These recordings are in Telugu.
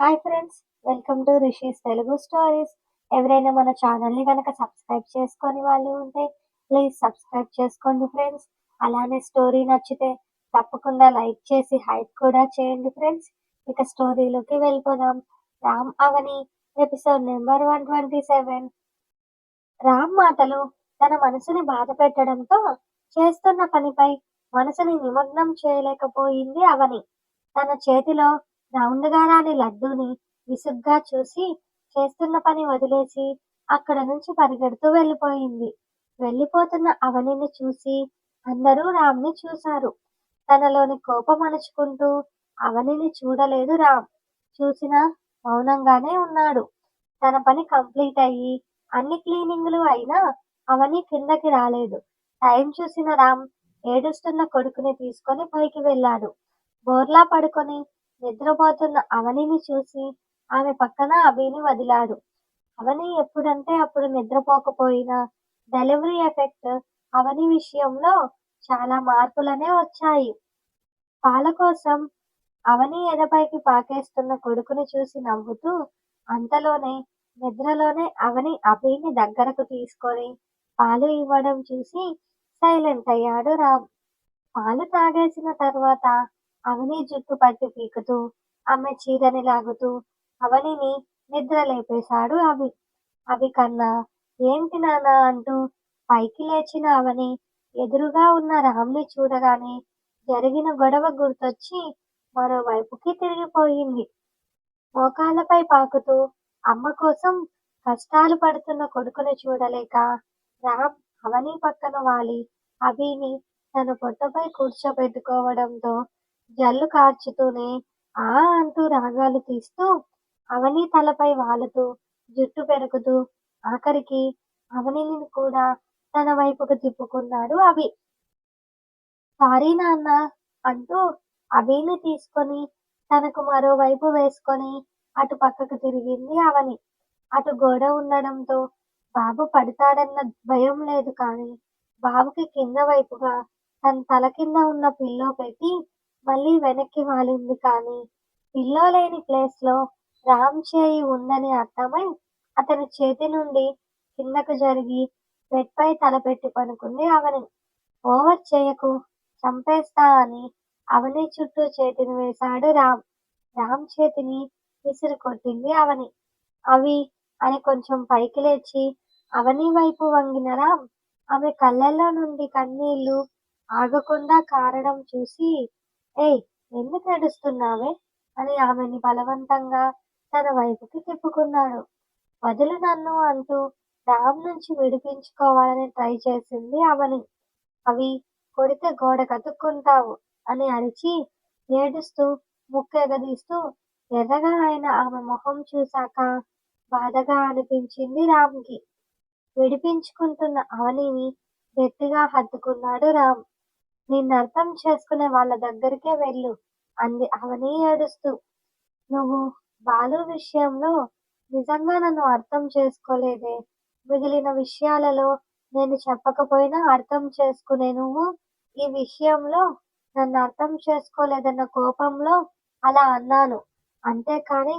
Hi friends welcome to Rishi's Telugu stories. ఎవరైనా మన ఛానల్ని కనుక సబ్స్క్రైబ్ చేసుకొని వాళ్ళు ఉంటే ప్లీజ్ సబ్స్క్రైబ్ చేసుకోండి ఫ్రెండ్స్. అలానే స్టోరీ నచ్చితే తప్పకుండా లైక్ చేసి హైప్ కూడా చేయండి ఫ్రెండ్స్. ఇక స్టోరీలోకి వెళ్ళిపోదాం. Ram Avani episode number one twenty seven. Ram మాటలు తన మనసుని బాధ పెట్టడంతో చేస్తున్న పనిపై మనసుని నిమగ్నం చేయలేకపోయింది అవని. తన చేతిలో రౌండ్గా రాని లడ్డూని విసుగ్గా చూసి చేస్తున్న పని వదిలేసి అక్కడ నుంచి పరిగెడుతూ వెళ్ళిపోయింది. వెళ్ళిపోతున్న అవనిని చూసి అందరూ రామ్ని చూశారు. తనలోని కోపం అణుచుకుంటూ అవనిని చూడలేదు రామ్. చూసినా మౌనంగానే ఉన్నాడు. తన పని కంప్లీట్ అయ్యి అన్ని క్లీనింగ్లు అయినా అవని కిందకి రాలేదు. టైం చూసిన రామ్ ఏడుస్తున్న కొడుకుని తీసుకొని పైకి వెళ్ళాడు. బోర్లా పడుకొని నిద్రపోతున్న అవనిని చూసి ఆమె పక్కన అభిని వదిలాడు. అవని ఎప్పుడంటే అప్పుడు నిద్రపోకపోయినా డెలివరీ ఎఫెక్ట్ అవని విషయంలో చాలా మార్పులనే వచ్చాయి. పాల కోసం అవని ఎదపైకి పాకేస్తున్న కొడుకుని చూసి నవ్వుతూ అంతలోనే నిద్రలోనే అవని అభిని దగ్గరకు తీసుకొని పాలు ఇవ్వడం చూసి సైలెంట్ అయ్యాడు రామ్. పాలు తాగేసిన తర్వాత అవని జుట్టు పట్టి పీకుతూ ఆమె చీరని లాగుతూ అవనిని నిద్ర లేపేశాడు అవి అవి కన్నా ఏంటి నానా అంటూ పైకి లేచిన అవని ఎదురుగా ఉన్న రామ్ని చూడగానే జరిగిన గొడవ గుర్తొచ్చి మరోవైపుకి తిరిగిపోయింది. మోకాళ్ళపై పాకుతూ అమ్మ కోసం కష్టాలు పడుతున్న కొడుకును చూడలేక రామ్ అవని పక్కన వాలి. అభిని తన పొట్టపై కూర్చోబెట్టుకోవడంతో జల్లు కార్చుతూనే ఆ అంటూ రాగాలు తీస్తూ అవని తలపై వాలుతూ జుట్టు పెరుగుతూ ఆఖరికి అవనిని కూడా తన వైపుకు తిప్పుకున్నాడు అభి. సారీ నాన్న అంటూ అభిని తీసుకొని తనకు మరోవైపు వేసుకొని అటు పక్కకు తిరిగింది అవని. అటు గోడ ఉండడంతో బాబు పడతాడన్న భయం లేదు కానీ బాబుకి కింద వైపుగా తన తల కింద ఉన్న పిల్లో పెట్టి మళ్ళీ వెనక్కి వాలింది కానీ పిల్లో లేని ప్లేస్లో రామ్ చేయి ఉందని అర్థమై అతని చేతి నుండి కిందకు జరిగి బెడ్ పై తలపెట్టి పనుకుంది అవని. ఓవర్ చేయకు చంపేస్తా అని అవని చుట్టూ చేతిని వేశాడు రామ్. రామ్ చేతిని విసిరి కొట్టింది అవని. అవి అని కొంచెం పైకి లేచి అవని వైపు వంగిన రామ్ ఆమె కళ్ళల్లో నుండి కన్నీళ్ళు ఆగకుండా కారడం చూసి ఏయ్ ఎందుకు నడుస్తున్నావే అని ఆమెని బలవంతంగా తన వైపుకి తిప్పుకున్నాడు. వదులు నన్ను అంటూ రామ్ నుంచి విడిపించుకోవాలని ట్రై చేసింది అవని. అవి కొడితే గోడ కతుక్కుంటావు అని అరిచి ఏడుస్తూ ముక్కెగదీస్తూ ఎర్రగా అయిన ఆమె మొహం చూశాక బాధగా అనిపించింది రామ్కి. విడిపించుకుంటున్న అవనిని గట్టిగా హత్తుకున్నాడు రామ్. నిన్ను అర్థం చేసుకునే వాళ్ళ దగ్గరికే వెళ్ళు. అంది. అవని ఏడుస్తూ. నువ్వు బాలు విషయంలో నిజంగా నన్ను అర్థం చేసుకోలేదే. మిగిలిన విషయాలలో నేను చెప్పకపోయినా అర్థం చేసుకునే నువ్వు ఈ విషయంలో నన్ను అర్థం చేసుకోలేదన్న కోపంలో అలా అన్నాను. అంతేకాని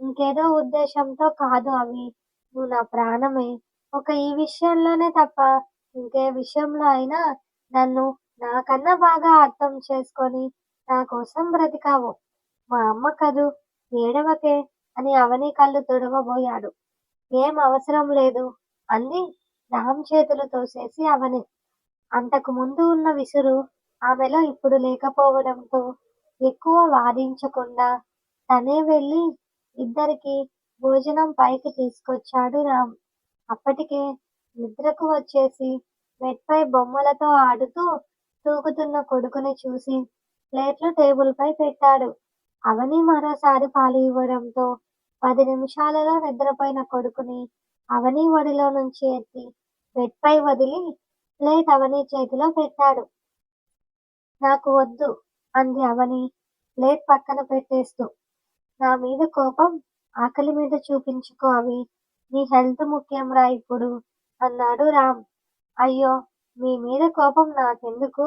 ఇంకేదో ఉద్దేశంతో కాదు అవి. నువ్వు నా ప్రాణమే. ఒక ఈ విషయంలోనే తప్ప ఇంకే విషయంలో అయినా నన్ను నాకన్నా బాగా అర్థం చేసుకొని నా కోసం బ్రతికావు. మా అమ్మ కదూ ఏడవకే అని అవని కళ్ళు తుడవబోయాడు. ఏం అవసరం లేదు అంది రామ్ చేతులు తోసేసి అవని. అంతకు ముందు ఉన్న విసురు ఆమెలో ఇప్పుడు లేకపోవడంతో ఎక్కువ వాదించకుండా తనే వెళ్ళి ఇద్దరికి భోజనం పైకి తీసుకొచ్చాడు రామ్. అప్పటికే నిద్రకు వచ్చేసి మెట్పై బొమ్మలతో ఆడుతూ తూగుతున్న కొడుకుని చూసి ప్లేట్లు టేబుల్ పై పెట్టాడు. అవని మరోసారి పాలు ఇవ్వడంతో పది నిమిషాలలో నిద్రపోయిన కొడుకుని అవని ఒడిలో నుంచి ఎత్తి బెడ్ పై వదిలి ప్లేట్ అవని చేతిలో పెట్టాడు. నాకు వద్దు అంది అవని ప్లేట్ పక్కన పెట్టేస్తూ. నా మీద కోపం ఆకలి మీద చూపించుకో అవి. నీ హెల్త్ ముఖ్యం రా ఇప్పుడు అన్నాడు రామ్. అయ్యో మీ మీద కోపం నాకెందుకు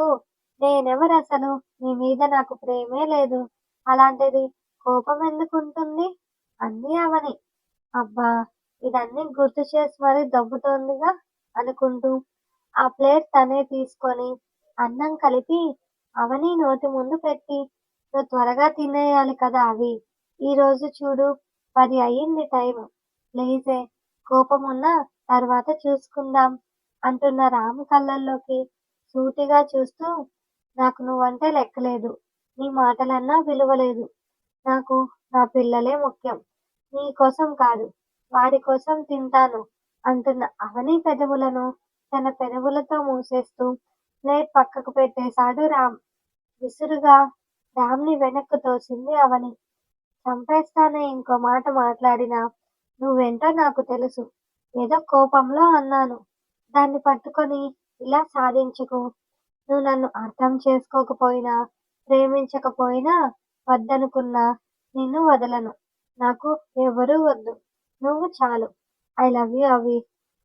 నేనెవరు అసలు మీ మీద నాకు ప్రేమే లేదు అలాంటిది కోపం ఎందుకు ఉంటుంది అవని. అబ్బా! ఇదన్నీ గుర్తు చేసి మరీ దొబ్బుతోందిగా అనుకుంటూ ఆ ప్లేట్ తనే తీసుకొని అన్నం కలిపి అవని నోటి ముందు పెట్టి నువ్వు త్వరగా తినేయాలి కదా అవి. ఈరోజు చూడు పది అయింది టైం ప్లీజే ఉన్న తర్వాత చూసుకుందాం అంటున్న రాము కళ్ళల్లోకి సూటిగా చూస్తూ నాకు నువ్వంటే లెక్కలేదు. నీ మాటలన్నా విలువలేదు. నాకు నా పిల్లలే ముఖ్యం. నీ కోసం కాదు. వాడి కోసం తింటాను అంటున్న అవని పెదవులను తన పెదవులతో మూసేస్తూ ప్లేట్ పక్కకు పెట్టేశాడు రామ్. విసురుగా రామ్ని వెనక్కు తోసింది అవని. చంపేస్తానే ఇంకో మాట మాట్లాడినా నువ్వెంటో నాకు తెలుసు. ఏదో కోపంలో అన్నాను. దాన్ని పట్టుకొని ఇలా సాధించుకు నువ్వు నన్ను అర్థం చేసుకోకపోయినా, ప్రేమించకపోయినా, వద్దనుకున్నా నిన్ను వదలను. నాకు ఎవరూ వద్దు. నువ్వు చాలు. ఐ లవ్ యూ అవి.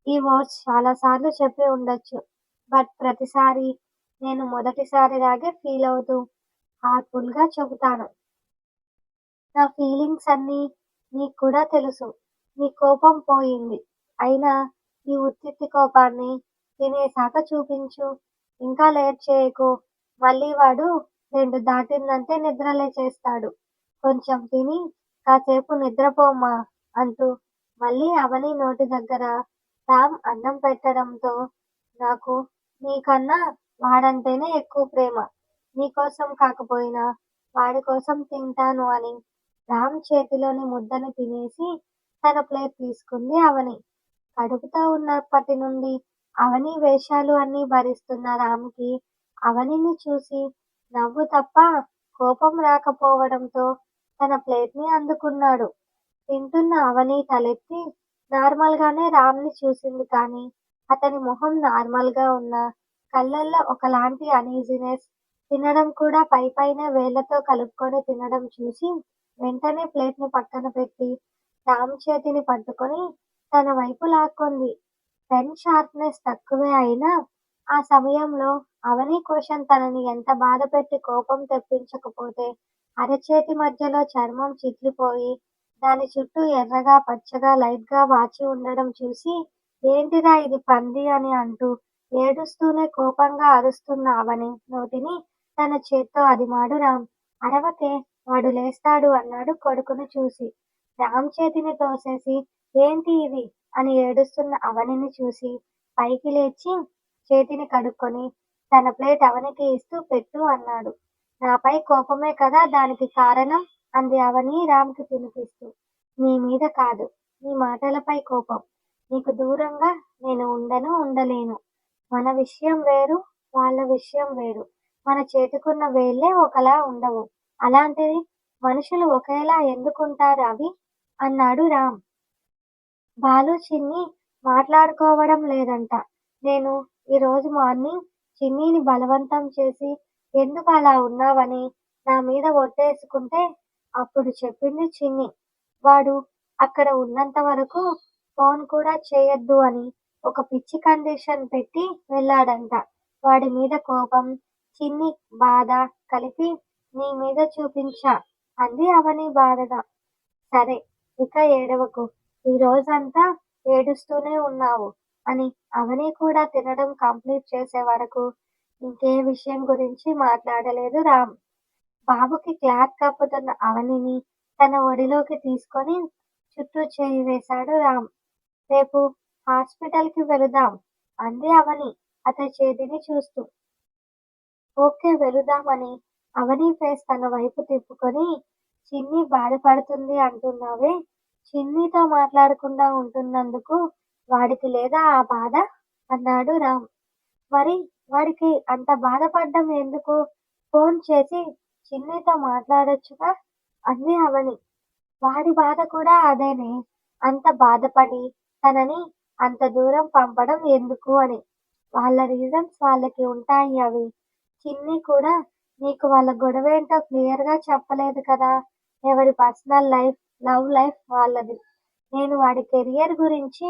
ఈ వర్డ్స్ చాలాసార్లు చెప్పి ఉండొచ్చు. బట్ ప్రతిసారి నేను మొదటిసారిలాగే ఫీల్ అవుతూ హార్ట్ఫుల్గా చెబుతాను. నా ఫీలింగ్స్ అన్నీ నీకు కూడా తెలుసు. నీ కోపం పోయింది. అయినా ఈ ఉత్తిత్తి కోపాన్ని తినేశాక చూపించు. ఇంకా లేట్ చేయకు. మళ్ళీ వాడు రెండు దాటిందంటే నిద్రలే చేస్తాడు కొంచెం తిని కాసేపు నిద్రపోమా అంటూ మళ్ళీ అవని నోటి దగ్గర రామ్ అన్నం పెట్టడంతో నాకు నీకన్నా వాడంటేనే ఎక్కువ ప్రేమ. నీకోసం కాకపోయినా వాడి కోసం తింటాను అని రామ్ చేతిలోని ముద్దని తినేసి తన ప్లేట్ తీసుకుంది అవని. కడుపుతో ఉన్నప్పటి నుండి అవని వేషాలు అన్నీ భరిస్తున్న రాముకి అవనిని చూసి నవ్వు తప్ప కోపం రాకపోవడంతో తన ప్లేట్ని అందుకున్నాడు. తింటున్న అవని తలెత్తి నార్మల్గానే రామ్ని చూసింది కానీ అతని మొహం నార్మల్గా ఉన్న కళ్ళల్లో ఒకలాంటి అనీజీనెస్, తినడం కూడా పైపైనే వేళ్ళతో కలుపుకొని తినడం చూసి వెంటనే ప్లేట్ని పక్కన పెట్టి రామ్ చేతిని పట్టుకొని తన వైపు లాక్కొంది. పెన్ షార్ప్నెస్ తక్కువే అయినా ఆ సమయంలో అవని కోసం తనని ఎంత బాధపెట్టి కోపం తెప్పించకపోతే అరచేతి మధ్యలో చర్మం చిట్లిపోయి దాని చుట్టూ ఎర్రగా పచ్చగా లైట్గా వాచి ఉండడం చూసి ఏంటిరా ఇది పంది అని అంటూ ఏడుస్తూనే కోపంగా అరుస్తున్న అవని నోటిని తన చేత్తో అదిమాడు రామ్. అరవకే వాడు లేస్తాడు అన్నాడు కొడుకును చూసి. రామ్ చేతిని తోసేసి ఏంటి ఇది అని ఏడుస్తున్న అవనిని చూసి పైకి లేచి చేతిని కడుక్కొని తన ప్లేట్ అవనికి ఇస్తూ పెట్టు అన్నాడు. నాపై కోపమే కదా దానికి కారణం అంది అవని రామ్కి తినిపిస్తూ. నీ మీద కాదు. నీ మాటలపై కోపం. నీకు దూరంగా నేను ఉండను ఉండలేను. మన విషయం వేరు వాళ్ళ విషయం వేరు. మన చేతికున్న వేళ్ళే ఒకలా ఉండవు. అలాంటిది మనుషులు ఒకేలా ఎందుకుంటారు అవి? అన్నాడు రామ్. బాలు చిన్ని మాట్లాడుకోవడం లేదంట. నేను ఈరోజు మార్నింగ్ చిన్నీని బలవంతం చేసి ఎందుకు అలా ఉన్నావని నా మీద ఒట్టేసుకుంటే అప్పుడు చెప్పింది చిన్ని. వాడు అక్కడ ఉన్నంత వరకు ఫోన్ కూడా చేయొద్దు అని ఒక పిచ్చి కండిషన్ పెట్టి వెళ్ళాడంట. వాడి మీద కోపం, చిన్ని బాధ కలిపి నీ మీద చూపించా అంది అవని బాధగా. సరే ఇక ఏడవకు. ఈ రోజంతా ఏడుస్తూనే ఉన్నావు అని అవని కూడా తినడం కంప్లీట్ చేసే వరకు ఇంకే విషయం గురించి మాట్లాడలేదు రామ్. బాబుకి క్లాత్ కప్పుతున్న అవనిని తన ఒడిలోకి తీసుకొని చుట్టూ చేయి వేశాడు రామ్. రేపు హాస్పిటల్కి అంది అవని అతని చేతిని చూస్తూ. ఓకే వెళుదాం అని అవని ఫేస్ తన వైపు తిప్పుకొని చిన్ని బాధపడుతుంది అంటున్నావే చిన్నితో మాట్లాడకుండా ఉంటున్నందుకు వాడికి లేదా ఆ బాధ? అన్నాడు రామ్. మరి వాడికి అంత బాధపడ్డం ఎందుకు? ఫోన్ చేసి చిన్నీతో మాట్లాడొచ్చుగా అంది అవని. వాడి బాధ కూడా అదేనే. అంత బాధపడి తనని అంత దూరం పంపడం ఎందుకు అని. వాళ్ళ రీజన్స్ వాళ్ళకి ఉంటాయి అవి. చిన్ని కూడా నీకు వాళ్ళ గొడవేంటో క్లియర్గా చెప్పలేదు కదా. ఎవరి పర్సనల్ లైఫ్, లవ్ లైఫ్ వాళ్ళది. నేను వాడి కెరియర్ గురించి,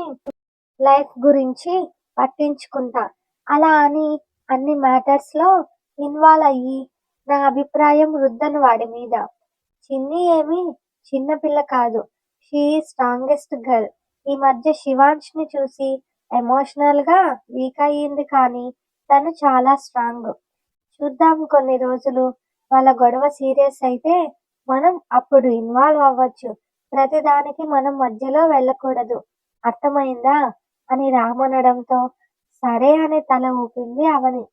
లైఫ్ గురించి పట్టించుకుంటా. అలా అని అన్ని మ్యాటర్స్లో ఇన్వాల్వ్ అయ్యి నా అభిప్రాయం రుద్దను వాడి మీద. చిన్ని ఏమి చిన్నపిల్ల కాదు. షీ స్ట్రాంగెస్ట్ గర్ల్ ఈ మధ్య శివాంష్ని చూసి ఎమోషనల్గా వీక్ అయ్యింది కానీ తను చాలా స్ట్రాంగ్ చూద్దాం కొన్ని రోజులు వాళ్ళ గొడవ సీరియస్ అయితే మనం అప్పుడు ఇన్వాల్వ్ అవ్వచ్చు. ప్రతిదానికి మనం మధ్యలో వెళ్ళకూడదు. అర్థమైందా? అని రామనడంతో సరే అని తల ఊపింది అవని.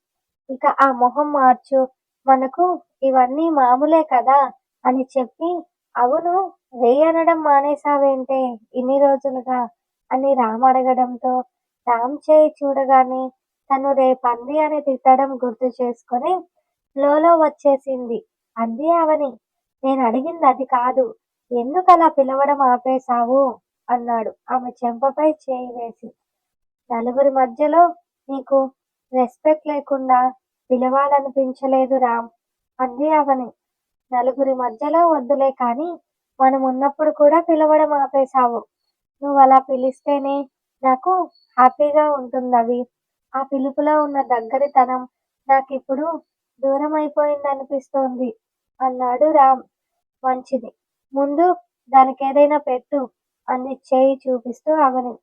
ఇక ఆ మొహం మార్చు మనకు ఇవన్నీ మామూలే కదా? అని చెప్పి అవును రే అనడం మానేసావేంటే ఇన్ని రోజులుగా? అని రామ్ అడగడంతో రామ్ చేయి చూడగానే తను రేపంది అని తిట్టడం గుర్తు చేసుకొని లోలో వచ్చేసింది. అంది అవని. నేను అడిగింది అది కాదు. ఎందుకు అలా పిలవడం ఆపేశావు? అన్నాడు. ఆమె చెంపపై చేయి వేసి. నలుగురి మధ్యలో నీకు రెస్పెక్ట్ లేకుండా పిలవాలనిపించలేదు రామ్ అంది అవని నలుగురి మధ్యలో వద్దులే కానీ మనం ఉన్నప్పుడు కూడా పిలవడం ఆపేశావు. నువ్వు అలా పిలిస్తేనే నాకు హ్యాపీగా ఉంటుంది అవి ఆ పిలుపులో ఉన్న దగ్గరితనం నాకు ఇప్పుడు దూరం అయిపోయింది అనిపిస్తోంది అన్నాడు రామ్. మంచిది. ముందు దానికి ఏదైనా పెట్టు అంది చేయి చూపిస్తూ అవని.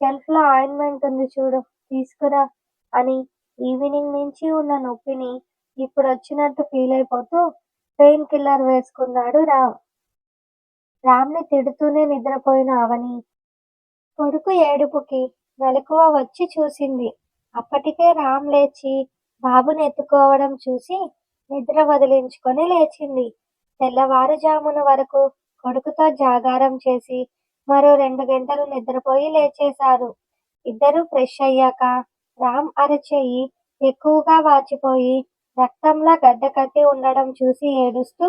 షెల్ఫ్లో ఆయింట్మెంట్ ఉంది చూడు తీసుకురా అని ఈవినింగ్ నుంచి ఉన్న నొప్పిని ఇప్పుడు వచ్చినట్టు ఫీల్ అయిపోతూ పెయిన్ కిల్లర్ వేసుకున్నాడు రామ్. రామ్ని తిడుతూనే నిద్రపోయిన అవని కొడుకు ఏడుపుకి మెలకువ వచ్చి చూసింది. అప్పటికే రామ్ లేచి బాబుని ఎత్తుకోవడం చూసి నిద్ర వదిలించుకొని లేచింది. తెల్లవారుజామున వరకు కొడుకుతో జాగారం చేసి మరో రెండు గంటలు నిద్రపోయి లేచేశారు. ఇద్దరు ఫ్రెష్ అయ్యాక రామ్ అరచేయి ఎక్కువగా వాచిపోయి రక్తంలా గడ్డ కట్టి ఉండడం చూసి ఏడుస్తూ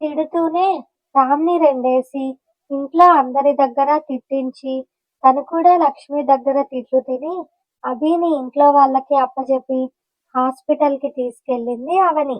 తిడుతూనే రామ్ని రెండేసి ఇంట్లో అందరి దగ్గర తిట్టించి తను కూడా లక్ష్మి దగ్గర తిట్లు తిని అభిని ఇంట్లో వాళ్ళకి అప్పచెప్పి హాస్పిటల్కి తీసుకెళ్ళింది అవని.